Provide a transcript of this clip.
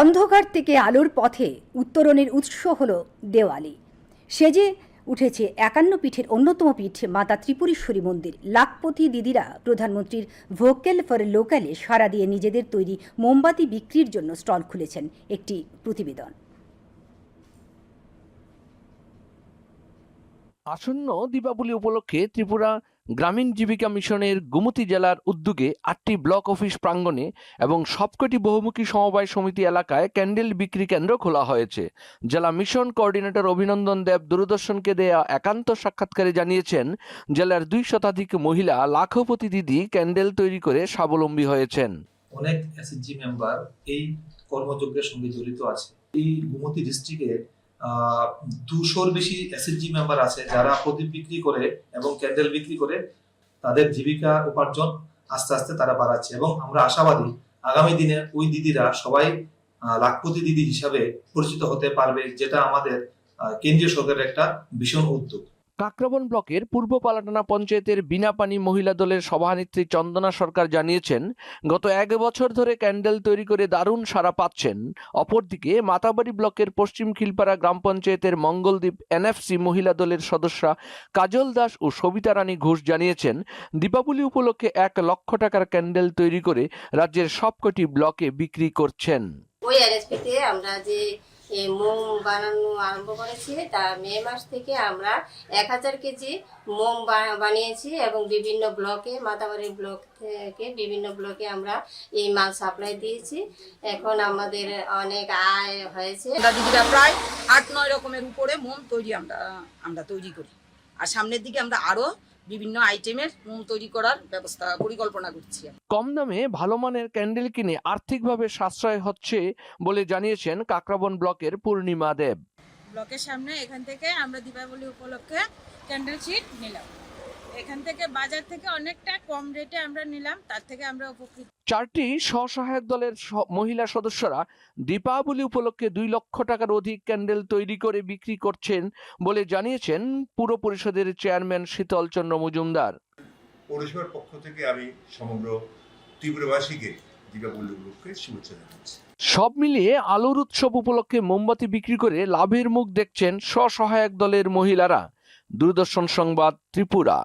অন্ধকার থেকে আলোর পথে উত্তরণের উৎস হল দেওয়ালি। সেজে উঠেছে একান্ন পীঠের অন্যতম পীঠ, মাতা ত্রিপুরেশ্বরী মন্দির। লাখপতি দিদিরা প্রধানমন্ত্রীর ভোকেল ফর লোকালে সারা দিয়ে নিজেদের তৈরি মোমবাতি বিক্রির জন্য স্টল খুলেছেন একটি প্রতিবেদন। আসন্ন দীপাবলি উপলক্ষে ত্রিপুরা গ্রামীণ জীবিকা মিশনের গুমতি জেলার উদ্যোগে আটটি ব্লক অফিস প্রাঙ্গণে এবং সবকটি বহুমুখী সমবায় সমিতি এলাকায় ক্যান্ডেল বিক্রি কেন্দ্র খোলা হয়েছে। জেলা মিশন কোঅর্ডিনেটর অভিনন্দন দেব দূরদর্শনকে দেয়া একান্ত সাক্ষাৎকারে জানিয়েছেন, জেলার দুই শতাধিক মহিলা লাখপতি দিদি ক্যান্ডেল তৈরি করে স্বাবলম্বী হয়েছেন। অনেক এসএসজি মেম্বার এই কর্মযজ্ঞের সঙ্গে জড়িত আছে। এই গুমতি ডিস্ট্রিক্টে দুশোর বেশি এসএসজি মেম্বার আছে যারা প্রদীপ বিক্রি করে এবং ক্যান্ডেল বিক্রি করে তাদের জীবিকা উপার্জন আস্তে আস্তে তারা বাড়াচ্ছে। এবং আমরা আশাবাদী আগামী দিনে ওই দিদিরা সবাই লাখপতি দিদি হিসাবে পরিচিত হতে পারবে, যেটা আমাদের কেন্দ্রীয় সরকারের একটা ভীষণ উদ্যোগ। কাকরাবন ব্লকের পূর্ব পালাটানা পঞ্চায়েতের বিনাপানি মহিলা দলের সভানেত্রী চন্দনা সরকার জানিয়েছেন, গত এক বছর ধরে ক্যান্ডেল তৈরি করে দারুণ সাড়া পাচ্ছেন। অপরদিকে মাতাবাড়ি ব্লকের পশ্চিম খিলপাড়া গ্রাম পঞ্চায়েতের মঙ্গলদ্বীপ এনএফসি মহিলা দলের সদস্যা কাজল দাস ও সবিতা রানী ঘোষ জানিয়েছেন, দীপাবলি উপলক্ষে এক লক্ষ টাকার ক্যান্ডেল তৈরি করে রাজ্যের সবকটি ব্লকে বিক্রি করছেন। ওই আমরা যে মোম বানানো আরম্ভ করেছি। তা মে মাস থেকে আমরা এক হাজার কেজি মোম বানিয়েছি এবং বিভিন্ন ব্লকে মাতাবাড়ি ব্লক থেকে বিভিন্ন ব্লকে আমরা এই মাল সাপ্লাই দিয়েছি। এখন আমাদের অনেক আয় হয়েছে। দিদিরা প্রায় আট নয় রকমের উপরে মোম তৈরি আমরা আমরা তৈরি করি। আর সামনের দিকে আমরা আরও বিভিন্ন আইটেমের মোম তৈরি করার ব্যবস্থা পরিকল্পনা করছি কম দামে ভালো মানের ক্যান্ডেল কিনে আর্থিকভাবে সাশ্রয় হচ্ছে বলে জানিয়েছেন কাকরাবন ব্লকের পূর্ণিমা দেব। ব্লকের সামনে এখান থেকে আমরা দীপাবলি উপলক্ষে ক্যান্ডেল শিট নিলাম। এখান থেকে বাজার থেকে অনেকটা কম রেটে আমরা নিলাম তার থেকে আমরা উপকৃত। চারটি স্বসহায়ক দলের মহিলা সদস্যরা দীপাবলি উপলক্ষে দুই লক্ষ টাকার অধিক ক্যান্ডেল তৈরি করে বিক্রি করছেন বলে জানিয়েছেন পুর পরিষদের চেয়ারম্যান শীতল চন্দ্র মজুমদার। পৌরসভার পক্ষ থেকে আমি সমগ্র ত্রিপুরাবাসীকে দীপাবলি উপলক্ষে শুভেচ্ছা জানাচ্ছি। সব মিলিয়ে আলোর উৎসব উপলক্ষে মোমবাতি বিক্রি করে লাভের মুখ দেখছেন স্বসহায়ক দলের মহিলারা। দূরদর্শন সংবাদ ত্রিপুরা।